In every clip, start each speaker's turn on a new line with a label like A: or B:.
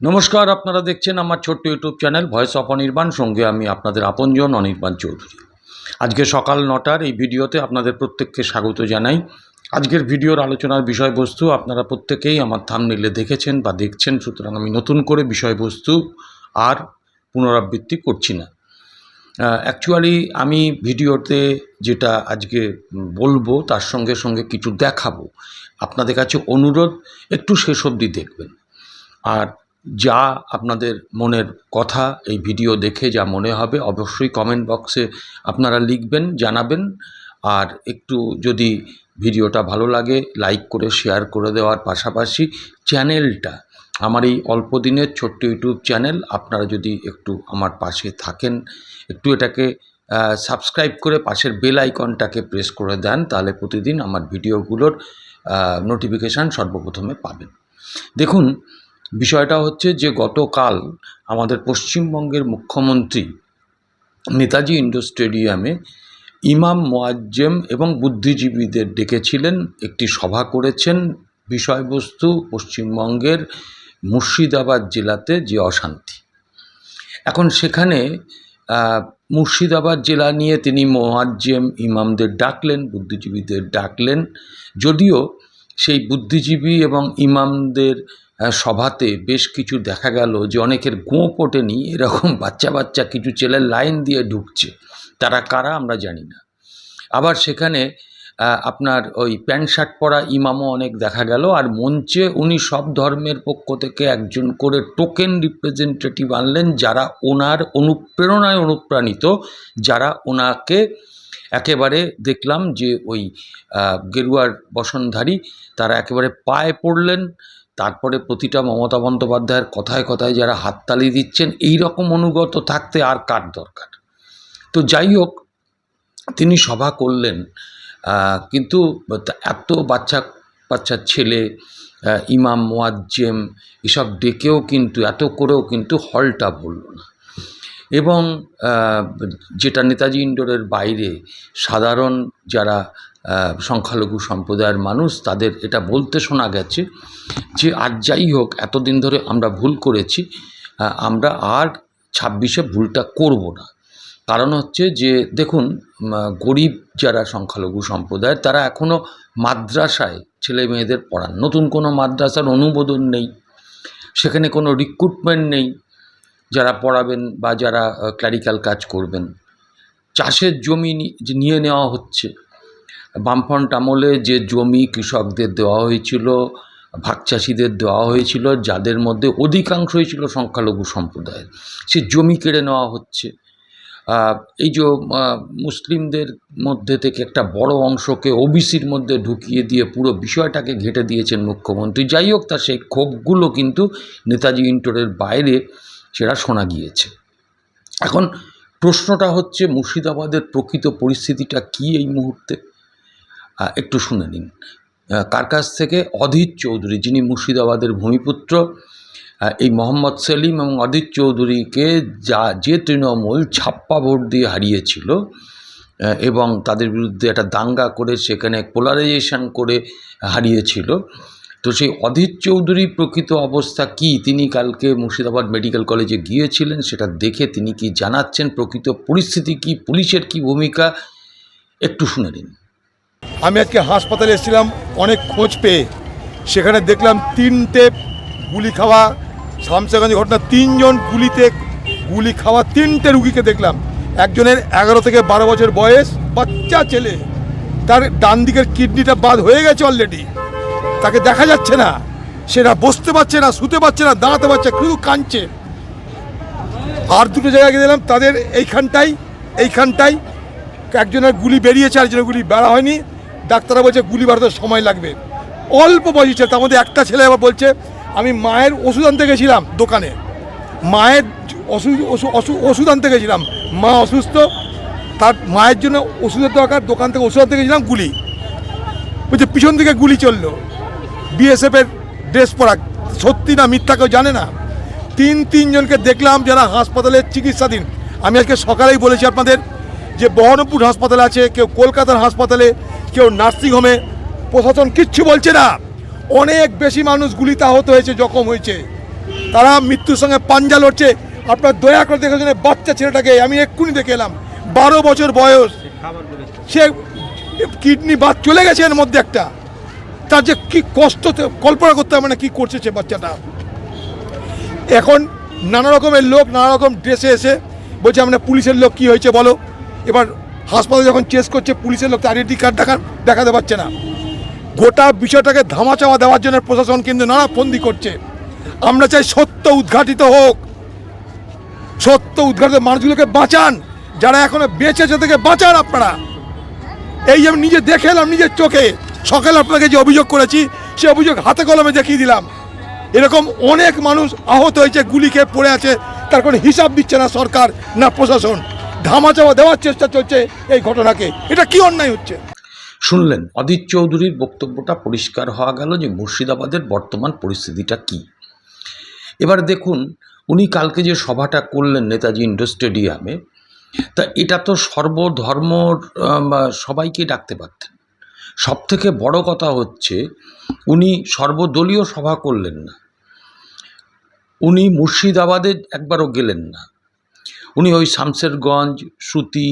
A: নমস্কার, আপনারা দেখছেন আমার ছোট্ট YouTube channel voice of Anirban. সঙ্গে আমি আপনাদের আপনজন অনির্বাণ চৌধুরী। আজকে সকাল নটার এই ভিডিওতে আপনাদের প্রত্যেককে স্বাগত জানাই। আজকের ভিডিওর আলোচনার বিষয়বস্তু আপনারা প্রত্যেকেই আমার থামনিলে দেখেছেন বা দেখছেন, সুতরাং আমি নতুন করে বিষয়বস্তু আর পুনরাবৃত্তি করছি না। অ্যাকচুয়ালি আমি ভিডিওতে যেটা আজকে বলব, তার সঙ্গে সঙ্গে কিছু দেখাবো। আপনাদের কাছে অনুরোধ, একটু শেষ অবধি দেখবেন। আর যা আপনাদের মনের কথা, এই ভিডিও দেখে যা মনে হবে, অবশ্যই কমেন্ট বক্সে আপনারা লিখবেন, জানাবেন। আর একটু যদি ভিডিওটা ভালো লাগে লাইক করে শেয়ার করে দেওয়ার পাশাপাশি চ্যানেলটা আমার এই অল্প দিনের ছোট্ট ইউটিউব চ্যানেল আপনারা যদি একটু আমার পাশে থাকেন, একটু এটাকে সাবস্ক্রাইব করে পাশের বেল আইকনটাকে প্রেস করে দেন, তাহলে প্রতিদিন আমার ভিডিওগুলোর নোটিফিকেশান সর্বপ্রথমে পাবেন। দেখুন বিষয়টা হচ্ছে যে গতকাল আমাদের পশ্চিমবঙ্গের মুখ্যমন্ত্রী নেতাজি ইন্ডোর স্টেডিয়ামে ইমাম মোয়াজ্জেম এবং বুদ্ধিজীবীদের ডেকেছিলেন, একটি সভা করেছেন বিষয়বস্তু পশ্চিমবঙ্গের মুর্শিদাবাদ জেলাতে যে অশান্তি। এখন সেখানে মুর্শিদাবাদ জেলা নিয়ে তিনি মোয়াজ্জেম ইমামদের ডাকলেন, বুদ্ধিজীবীদের ডাকলেন, যদিও সেই বুদ্ধিজীবী এবং ইমামদের সভাতে বেশ কিছু দেখা গেল যে অনেকের গোঁপ ওঠেনি এরকম বাচ্চা বাচ্চা কিছু ছেলে লাইন দিয়ে ঢুকছে। তারা কারা আমরা জানি না। আবার সেখানে আপনার ওই প্যান্ট শার্ট পরা ইমামও অনেক দেখা গেল, আর মঞ্চে উনি সব ধর্মের পক্ষ থেকে একজন করে টোকেন রিপ্রেজেন্টেটিভ আনলেন, যারা ওনার অনুপ্রেরণায় অনুপ্রাণিত, যারা ওনাকে একেবারে দেখলাম যে ওই গেরুয়ার বসনধারী, তারা একেবারে পায়ে পড়লেন তারপরে প্রতিটা মমতা বন্দ্যোপাধ্যায়ের কথায় কথায় যারা হাততালি দিচ্ছেন এই রকম অনুগত থাকতে আর কার দরকার? তো যাই হোক, তিনি সভা করলেন কিন্তু এত বাচ্চা বাচ্চা ছেলে ইমাম, মোয়াজ্জেম, এসব ডেকেও কিন্তু, এত করেও কিন্তু হলটা ভরল না। এবং যেটা নেতাজি ইন্ডোরের বাইরে, সাধারণ যারা সংখ্যালঘু সম্প্রদায়ের মানুষ তাদের এটা বলতে শোনা গেছে যে আর যাই হোক, এতদিন ধরে আমরা ভুল করেছি আমরা আর ছাব্বিশে ভুলটা করব না। কারণ হচ্ছে যে, দেখুন গরিব যারা সংখ্যালঘু সম্প্রদায় তারা এখনও মাদ্রাসায় ছেলে মেয়েদের পড়ান। নতুন কোনো মাদ্রাসার অনুমোদন নেই, সেখানে কোনো রিক্রুটমেন্ট নেই, যারা পড়াবেন বা যারা ক্ল্যারিক্যাল কাজ করবেন। চাষের জমি নিয়ে নেওয়া হচ্ছে। বামফ্রন্ট আমলে যে জমি কৃষকদের দেওয়া হয়েছিল, ভাগ চাষিদের দেওয়া হয়েছিল, যাদের মধ্যে অধিকাংশই ছিল সংখ্যালঘু সম্প্রদায়ের। সে জমি কেড়ে নেওয়া হচ্ছে। এই যে মুসলিমদের মধ্যে থেকে একটা বড় অংশকে ওবিসির মধ্যে ঢুকিয়ে দিয়ে পুরো বিষয়টাকে ঘেঁটে দিয়েছেন মুখ্যমন্ত্রী। যাই হোক, তার সেই ক্ষোভগুলো কিন্তু নেতাজি ইন্টোরের বাইরে সেটা শোনা গিয়েছে। এখন প্রশ্নটা হচ্ছে, মুর্শিদাবাদের প্রকৃত পরিস্থিতিটা কী এই মুহূর্তে? একটু শুনে নিন। কার কাছ থেকে? অধীর চৌধুরী, যিনি মুর্শিদাবাদের ভূমিপুত্র এই মোহাম্মদ সেলিম এবং অধীর চৌধুরীকে যা, যে তৃণমূল ছাপ্পা ভোট দিয়ে হারিয়েছিল এবং তাদের বিরুদ্ধে একটা দাঙ্গা করে সেখানে পোলারাইজেশন করে হারিয়েছিল, তো সেই অধীর চৌধুরী প্রকৃত অবস্থা কি? তিনি কালকে মুর্শিদাবাদ মেডিকেল কলেজে গিয়েছিলেন, সেটা দেখে তিনি কি জানাচ্ছেন? প্রকৃত পরিস্থিতি কি? পুলিশের কি ভূমিকা? একটু শুনে নিন।
B: আমি আজকে হাসপাতালে এসেছিলাম, অনেক খোঁজ পেয়ে। সেখানে দেখলাম তিনটে গুলি খাওয়া শামসাগঞ্জ ঘটনা, তিনজন গুলিতে গুলি খাওয়া, তিনটে রুগীকে দেখলাম। একজনের এগারো থেকে বারো বছর বয়স, বাচ্চা ছেলে। তার ডান দিকের কিডনিটা বাদ হয়ে গেছে অলরেডি তাকে দেখা যাচ্ছে না। সেটা বসতে পারছে না, শুতে পারছে না, দাঁড়াতে পারছে শুধু কাঁদছে। আর দুটো জায়গায় গিয়ে দিলাম তাদের এইখানটাই এইখানটাই একজনের গুলি বেরিয়েছে, আরেকজনের গুলি বেড়া হয়নি। ডাক্তাররা বলছে গুলি বাড়াতে সময় লাগবে। অল্প বয়সী ছেলে, তার মধ্যে একটা ছেলে আবার বলছে, আমি মায়ের ওষুধ আনতে গেছিলাম দোকানে। মায়ের ওষুধ ওষুধ আনতে গেছিলাম। মা অসুস্থ, তার মায়ের জন্য ওষুধের দরকার, দোকান থেকে ওষুধ আনতে গেছিলাম, গুলি। বলছে, পিছন থেকে গুলি চলল। বিএসএফের ড্রেস পরা, সত্যি না মিথ্যা কেউ জানে না? তিন, তিনজনকে দেখলাম যারা হাসপাতালে চিকিৎসাধীন। আমি আজকে সকালেই বলেছি আপনাদের যে বহরমপুর হাসপাতালে আছে, কেউ কলকাতার হাসপাতালে কেউ নার্সিংহোমে প্রশাসন কিচ্ছু বলছে না। অনেক বেশি মানুষ গুলিতে আহত হয়েছে, জখম হয়েছে। তারা মৃত্যুর সঙ্গে পাঞ্জা লড়ছে। আপনার দয়া করে দেখে শুনে বাচ্চা ছেলেটাকে, আমি এক্ষুনি দেখে এলাম। বারো বছর বয়স। সে কিডনি বাদ চলে গেছে এর মধ্যে একটা। তার যে কি কষ্ট কল্পনা করতে হবে না কী করছে সে বাচ্চাটা। এখন নানা রকমের লোক, নানা রকম ড্রেসে এসে বলছে, আমরা পুলিশের লোক, কি হয়েছে বলো? এবার হাসপাতালে যখন চেস করছে, পুলিশের লোক আইডেন্টি কার্ড দেখা দেখাতে পারছে না। গোটা বিষয়টাকে ধামাচাওয়া দেওয়ার জন্য প্রশাসন কিন্তু নানা ফন্দি করছে। আমরা চাই সত্য উদ্ঘাটিত হোক। সত্য উদ্ঘাটিত মানুষগুলোকে বাঁচান। যারা এখনও বেঁচেছে থেকে বাঁচান আপনারা। এই আমি নিজে দেখে এলাম নিজের চোখে। সকালে আপনাকে যে অভিযোগ করেছি, সে অভিযোগ হাতে কলমে দেখিয়ে দিলাম। এরকম অনেক মানুষ আহত হয়েছে গুলি খেয়ে পড়ে আছে। তার কোনো হিসাব দিচ্ছে না সরকার, না প্রশাসন। ধামাচাপা দেওয়ার চেষ্টা চলছে এই ঘটনাকে। এটা কি অন্যায় হচ্ছে?
A: শুনলেন অদিত চৌধুরীর বক্তব্যটা পরিষ্কার হওয়া গেল যে মুর্শিদাবাদের বর্তমান পরিস্থিতিটা কি। এবার দেখুন, উনি কালকে যে সভাটা করলেন নেতাজি ইন্ডোর স্টেডিয়ামে, তা এটা তো সর্বধর্ম সবাইকে ডাকতে পারতেন। সব থেকে বড় কথা হচ্ছে, উনি সর্বদলীয় সভা করলেন না। উনি মুর্শিদাবাদে একবারও গেলেন না। উনি ওই শামসেরগঞ্জ সুতি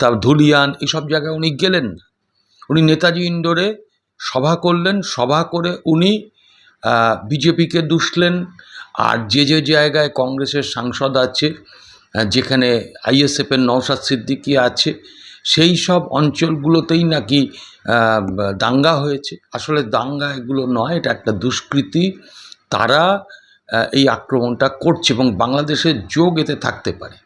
A: তারপর ধুলিয়ান, এসব জায়গায় উনি গেলেন। উনি নেতাজি ইন্ডোরে সভা করলেন। সভা করে উনি বিজেপিকে দুষলেন। আর যে যে জায়গায় কংগ্রেসের সাংসদ আছে যেখানে আইএসএফের নওশাদ সিদ্দিকী আছে, সেই সব অঞ্চলগুলোতেই নাকি দাঙ্গা হয়েছে। আসলে দাঙ্গা এগুলো নয়, এটা একটা দুষ্কৃতি। তারা এই আক্রমণটা করছে এবং বাংলাদেশের যোগ এতে থাকতে পারে।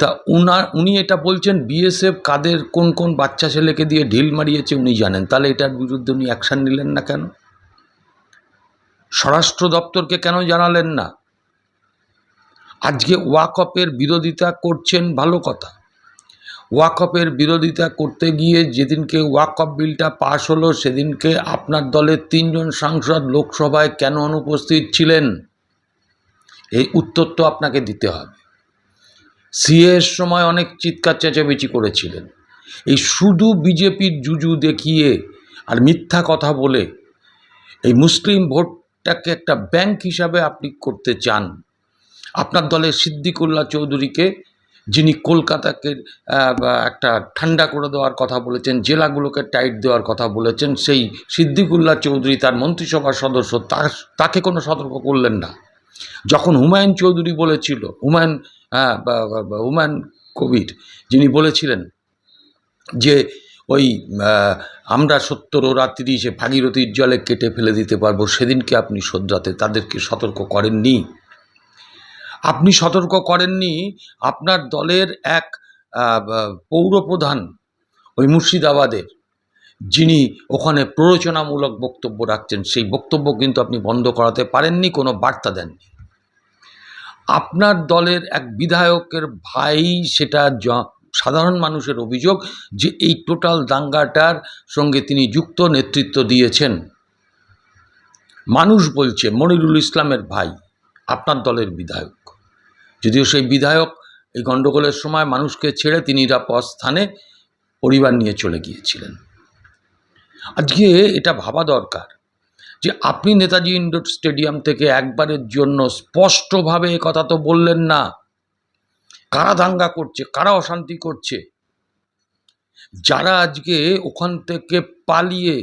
A: তা উনার, উনি এটা বলছেন, বিএসএফ কাদের, কোন কোন বাচ্চা ছেলেকে দিয়ে ঢিল মারিয়েছে উনি জানেন। তাহলে এটার বিরুদ্ধে উনি অ্যাকশান নিলেন না কেন? স্বরাষ্ট্র দপ্তরকে কেন জানালেন না? আজকে ওয়াকপের বিরোধিতা করছেন ভালো কথা। ওয়াকপের বিরোধিতা করতে গিয়ে যেদিনকে ওয়াকপ বিলটা পাশ হলো, সেদিনকে আপনার দলের তিনজন সাংসদ লোকসভায় কেন অনুপস্থিত ছিলেন? এই উত্তর তো আপনাকে দিতে হবে। সিএর সময় অনেক চিৎকার চেঁচামেচি করেছিলেন। এই শুধু বিজেপির জুজু দেখিয়ে আর মিথ্যা কথা বলে এই মুসলিম ভোটটাকে একটা ব্যাংক হিসাবে আপনি করতে চান। আপনার দলের সিদ্দিকুল্লাহ চৌধুরীকে, যিনি কলকাতাকে একটা ঠান্ডা করে দেওয়ার কথা বলেছেন, জেলাগুলোকে টাইট দেওয়ার কথা বলেছেন, সেই সিদ্দিকুল্লাহ চৌধুরী তার মন্ত্রিসভার সদস্য তাকে কোনো সতর্ক করলেন না। যখন হুমায়ুন চৌধুরী বলেছিল, হুমায়ুন হ্যাঁ হুমায়ুন কবির যিনি বলেছিলেন যে ওই আমরা সত্তর রাত্রি তিরিশে ভাগীরথীর জলে কেটে ফেলে দিতে পারব, সেদিনকে আপনি সদ্রাতে তাদেরকে সতর্ক করেননি। আপনি সতর্ক করেননি, আপনার দলের এক পৌরপ্রধান ওই মুর্শিদাবাদের, যিনি ওখানে প্ররোচনামূলক বক্তব্য রাখছেন, সেই বক্তব্য কিন্তু আপনি বন্ধ করাতে পারেননি, কোনো বার্তা দেননি। আপনার দলের এক বিধায়কের ভাই সেটা জ- সাধারণ মানুষের অভিযোগ যে এই টোটাল দাঙ্গাটার সঙ্গে তিনি যুক্ত নেতৃত্ব দিয়েছেন। মানুষ বলছে, মনিরুল ইসলামের ভাই, আপনার দলের বিধায়ক। যদিও সেই বিধায়ক এই গণ্ডগোলের সময় মানুষকে ছেড়ে তিনি নিরাপদ স্থানে পরিবার নিয়ে চলে গিয়েছিলেন। আজকে এটা ভাবা দরকার। যে আপনি নেতাজি ইন্ডোর স্টেডিয়াম থেকে একবারের জন্য স্পষ্টভাবে কথা তো বললেন না। কারা দাঙ্গা করছে? কারা অশান্তি করছে? যারা আজকে ওখান থেকে পালিয়ে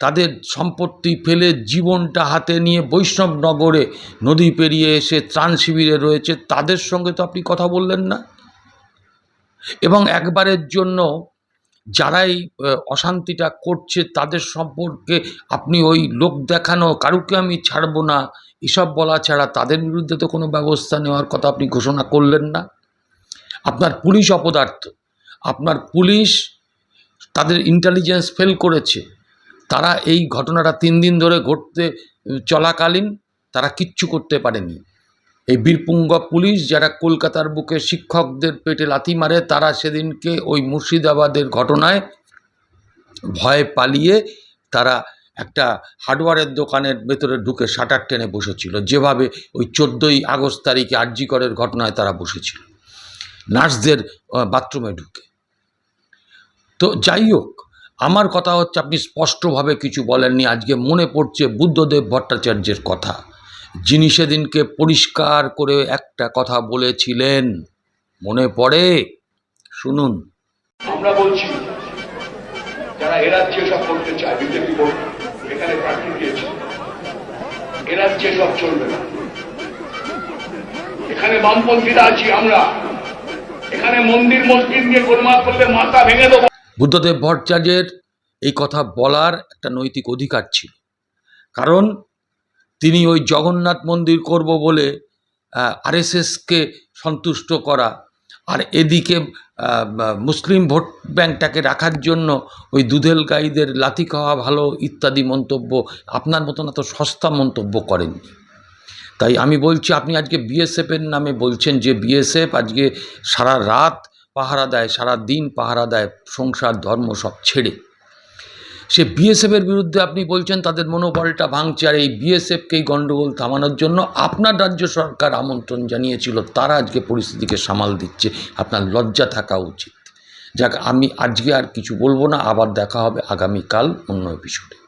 A: তাদের সম্পত্তি ফেলে জীবনটা হাতে নিয়ে বৈষ্ণবনগরে নদী পেরিয়ে এসে ত্রাণ শিবিরে রয়েছে, তাদের সঙ্গে তো আপনি কথা বললেন না। এবং একবারের জন্য যারাই অশান্তিটা করছে তাদের সম্পর্কে আপনি ওই লোক দেখানো, কারুকে আমি ছাড়বো না, এসব বলা ছাড়া তাদের বিরুদ্ধে তো কোনো ব্যবস্থা নেওয়ার কথা আপনি ঘোষণা করলেন না। আপনার পুলিশ অপদার্থ, আপনার পুলিশ তাদের ইন্টেলিজেন্স ফেল করেছে। তারা এই ঘটনাটা তিন দিন ধরে ঘটতে, চলাকালীন তারা কিচ্ছু করতে পারেনি। এই বীরপুঙ্গ পুলিশ যারা কলকাতার বুকে শিক্ষকদের পেটে লাথি মারে, তারা সেদিনকে ওই মুর্শিদাবাদের ঘটনায় ভয়ে পালিয়ে তারা একটা হার্ডওয়্যারের দোকানের ভেতরে ঢুকে শাটার টেনে বসেছিল। যেভাবে ওই চোদ্দোই আগস্ট তারিখে আরজিকরের ঘটনায় তারা বসেছিল। নার্সদের বাথরুমে ঢুকে। তো যাই হোক, আমার কথা হচ্ছে আপনি স্পষ্টভাবে কিছু বলেননি। আজকে মনে পড়ছে বুদ্ধদেব ভট্টাচার্যের কথা। যিনি সেদিনকে পরিষ্কার করে একটা কথা বলেছিলেন মনে পড়ে? শুনুন।
C: আমরা বলছি যারা এরাজ্যে সব করতে চায় বিজেপি এখানে প্রার্থী দিয়েছে। এরাজ্যে সব চলবে না। এখানে বামপন্থীরা আছি আমরা। এখানে মন্দির মসজিদ নিয়ে গোলমাল করলে মাথা ভেঙে দেবো।
A: বুদ্ধদেব ভট্টাচার্যের এই কথা বলার একটা নৈতিক অধিকার ছিল। কারণ তিনি ওই জগন্নাথ মন্দির করব বলে আরএসএসকে সন্তুষ্ট করা। আর এদিকে মুসলিম ভোট ব্যাংকটাকে রাখার জন্য ওই দুধেল গাইদের লাথি খাওয়া ভালো ইত্যাদি মন্তব্য, আপনার মতন এত সস্তা মন্তব্য করেননি। তাই আমি বলছি, আপনি আজকে বিএসএফের নামে বলছেন যে বিএসএফ আজকে সারা রাত পাহারা দেয়, সারা দিন পাহারা দেয়, সংসার ধর্ম সব ছেড়ে। সে বিএসএফের বিরুদ্ধে আপনি বলছেন, তাদের মনোবলটা ভাঙছে। আর এই বিএসএফকেই গণ্ডগোল থামানোর জন্য আপনার রাজ্য সরকার আমন্ত্রণ জানিয়েছিল, তারা আজকে পরিস্থিতিকে সামাল দিচ্ছে। আপনার লজ্জা থাকা উচিত। যাক, আমি আজকে আর কিছু বলব না, আবার দেখা হবে আগামীকাল অন্য এপিসোডে